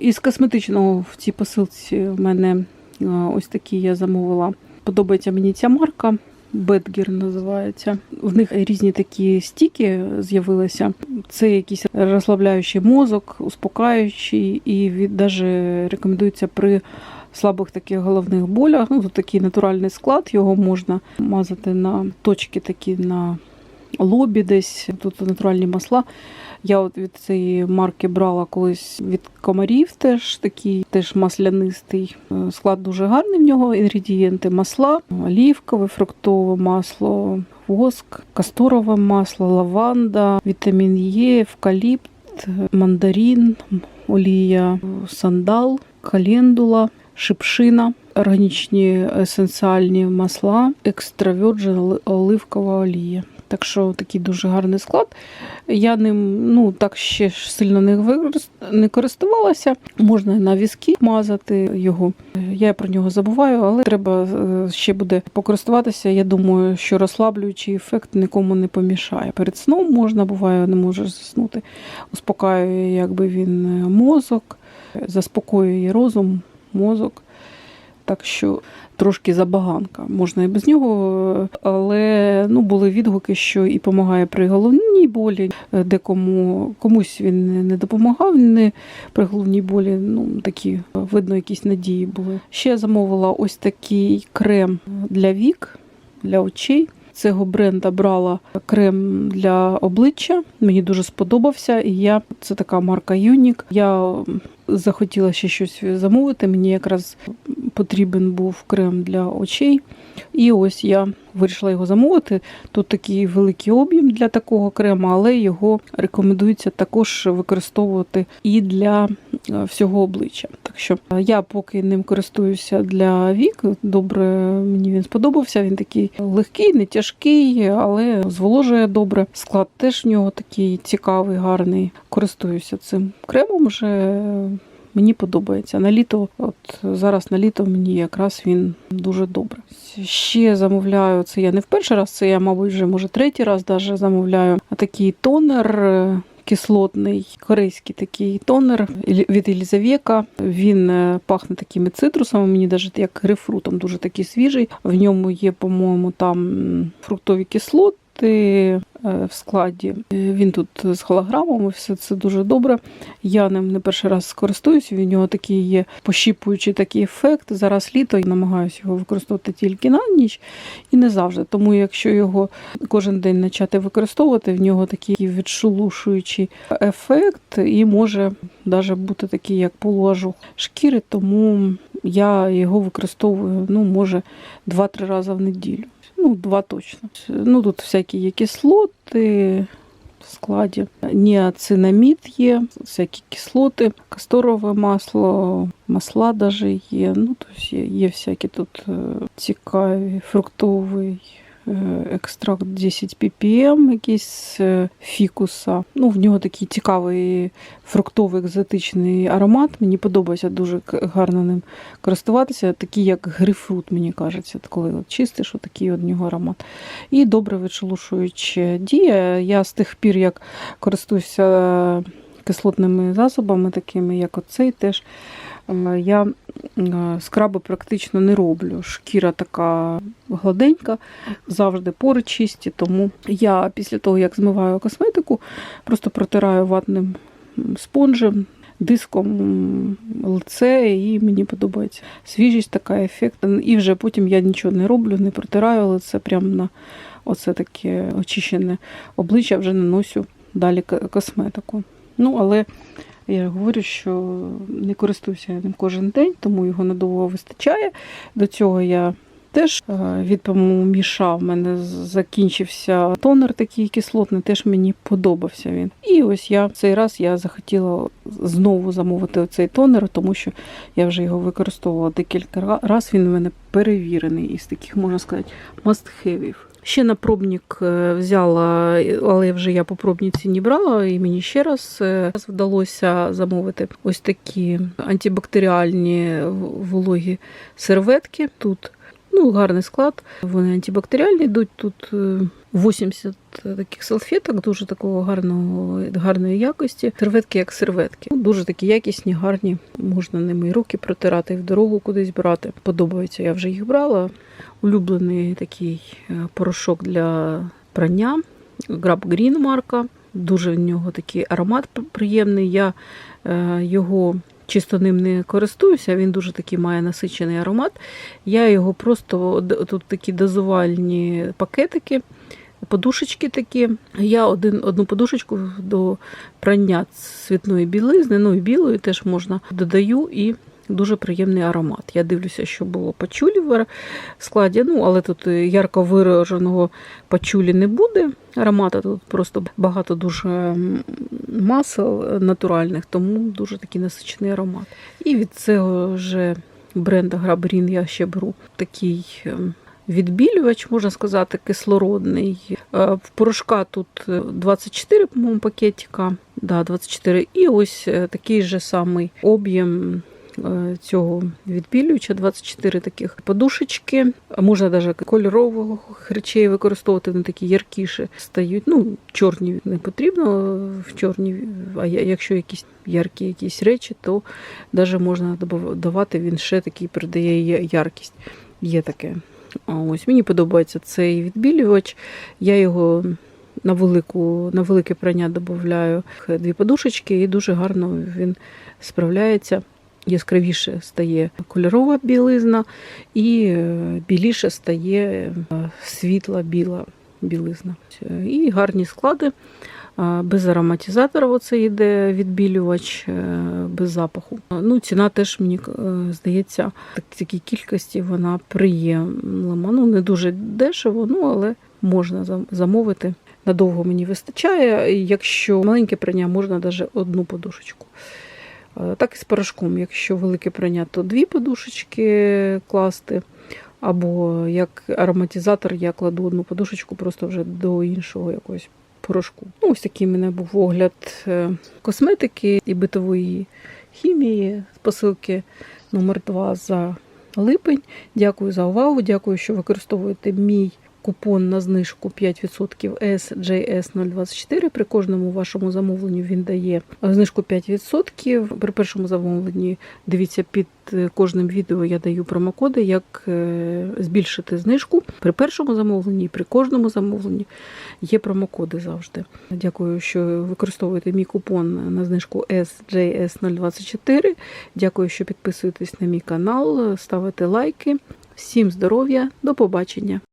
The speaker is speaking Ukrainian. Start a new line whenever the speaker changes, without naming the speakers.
Із косметичного в цій посилці в мене е, ось такі я замовила. Подобається мені ця марка. Бетгер називається. В них різні такі стіки з'явилися. Це якийсь розслабляючий мозок, успокаюючий, і від рекомендується при слабих таких головних болях. Ну, тут такий натуральний склад, його можна мазати на точки такі на лобі десь. Тут натуральні масла. Я от від цієї марки брала колись від комарів, теж такий, теж маслянистий. Е, Склад дуже гарний в нього. Інгредієнти масла, олівкове, фруктове масло, воск, касторове масло, лаванда, вітамін Е, евкаліпт, мандарин, олія, сандал, календула, шипшина, органічні есенціальні масла, екстравірджин оливкова олія. Так що такий дуже гарний склад. Я ним ну так ще ж сильно не використ- не користувалася. Можна на візки мазати його. Я про нього забуваю, але треба е, ще буде покористуватися. Я думаю, що розслаблюючий ефект нікому не помішає. Перед сном можна, буває, не можеш заснути. Успокаює, якби він е, мозок, заспокоює розум, мозок. Так що трошки забаганка. Можна і без нього, але ну, були відгуки, що і допомагає при головній болі. Е, Декому комусь він не допомагав не при головній болі. Ну такі видно, якісь надії були. Ще я замовила ось такий крем для вік, для очей. Цього бренда брала крем для обличчя. Мені дуже сподобався. І я це така марка Юнік. Я захотіла ще щось замовити. Мені якраз потрібен був крем для очей. І ось я вирішила його замовити. Тут такий великий об'єм для такого крема, але його рекомендується також використовувати і для е, всього обличчя. Що е, я поки ним користуюся для вік. Добре, мені він сподобався. Він такий легкий, не тяжкий, але зволожує добре. Склад теж в нього такий цікавий, гарний. Користуюся цим кремом вже. Мені подобається. На літо, от зараз на літо мені якраз він дуже добре. Ще замовляю, це я не в перший раз, це я, мабуть, вже може третій раз даже замовляю. Такий тонер е, кислотний, корейський такий тонер від Елізавєка. Він е, пахне такими цитрусами, мені навіть як грейпфрутом, дуже такий свіжий. В ньому є, по-моєму, там фруктові кислоти. Е, В складі Е, він тут з голограмами, все це дуже добре. Я ним не перший раз користуюсь. Він у нього такий є пощіпуючий такий ефект. Зараз літо і намагаюся його використовувати тільки на ніч і не завжди. Тому якщо його кожен день почати використовувати, в нього такий відшелушуючий ефект, і може навіть бути такий, як полуажух шкіри, тому я його використовую, ну, може, 2-3 рази в неділю. Ну, два точно. Ну, тут всякі є кислоти в складі. Ніацинамід є, всякі кислоти, касторове масло, масла даже є. Ну, тобто є, є всякі тут е, цікаві фруктовий е, екстракт 10 ppm, якийсь е, фікуса. Ну, в нього такий цікавий фруктовий екзотичний аромат. Мені подобається дуже гарно ним користуватися. Такий, як грейпфрут, мені кажеться, коли от чистиш, от такий нього аромат. І добре відшелушуюча дія. Я з тих пір, як користуюся кислотними засобами, такими як оцей, теж е, я е, скраби практично не роблю. Шкіра така гладенька, завжди пори чисті. Тому я після того, як змиваю косметику, просто протираю ватним спонжем. Диском лице, і мені подобається свіжість, така ефект. І вже потім я нічого не роблю, не протираю лице прямо на оце таке очищене обличчя, вже наношу далі косметику. Ну, але я говорю, що не користуюся ним кожен день, тому його надовго вистачає. До цього я теж е, від міша в мене закінчився тонер такий кислотний, теж мені подобався він. І ось я цей раз я захотіла знову замовити цей тонер, тому що я вже його використовувала декілька разів. Він в мене перевірений із таких, можна сказати, must-have. Ще на пробник е, взяла, але вже я по пробниці не брала, і мені ще раз е, вдалося замовити ось такі антибактеріальні вологі серветки. Тут Ну, гарний склад. Вони антибактеріальні йдуть. Тут е, 80 таких салфеток, дуже такого гарного, гарної якості. Серветки як серветки. Ну, Дуже такі якісні, гарні. Можна ними і руки протирати, і в дорогу кудись брати. Подобається, я вже їх брала. Улюблений такий е, порошок для прання. Grab Green марка. Дуже в нього такий аромат приємний. Я е, його чисто ним не користуюся, він дуже такий має насичений аромат. Я його просто тут такі дозувальні пакетики, подушечки такі. Я один, одну подушечку до прання цвітної білизни, ну і білої теж можна додаю і. Дуже приємний аромат. Я дивлюся, що було пачулі в складі. Ну, але тут ярко вираженого пачулі не буде. Аромата тут просто багато дуже масел натуральних, тому дуже такий насичений аромат. І від цього ж бренду Грабрін я ще беру такий ем, відбілювач, можна сказати, кислородний. Е, В порошка тут е, 24, по-моєму, пакетика. Да, 24. І ось е, такий же самий об'єм е, цього відбілююча, 24 таких подушечки. Можна навіть кольорових речей використовувати, вони такі яркіші стають. Ну, чорні не потрібно в чорні, а якщо якісь яркі якісь речі, то навіть можна добав- давати, він ще такий придає яркість. Є таке. Ось мені подобається цей відбілювач. Я його на велику, на велике прання додаю дві подушечки, і дуже гарно він справляється. Яскравіше стає кольорова білизна, і е, біліше стає е, світла біла білизна. І гарні склади. Без ароматизатора оце йде відбілювач, е, без запаху. Ну, ціна теж мені здається, так, такій кількості вона приємлива. Ну, не дуже дешево, ну але можна замовити. Надовго мені вистачає. Якщо маленьке прання, можна навіть одну подушечку. Е, Так і з порошком. Якщо велике прання, то дві подушечки класти. Або як ароматизатор я кладу одну подушечку просто вже до іншого якогось порошку. Ну, ось такий в мене був огляд е, косметики і битової хімії з посилки номер 2 за липень. Дякую за увагу. Дякую, що використовуєте мій купон на знижку 5% SJS024. При кожному вашому замовленню він дає знижку 5%. При першому замовленні дивіться під е, кожним відео я даю промокоди, як е, збільшити знижку. При першому замовленні і при кожному замовленні є промокоди завжди. Дякую, що використовуєте мій купон на знижку SJS024. Дякую, що підписуєтесь на мій канал, ставите лайки. Всім здоров'я, до побачення!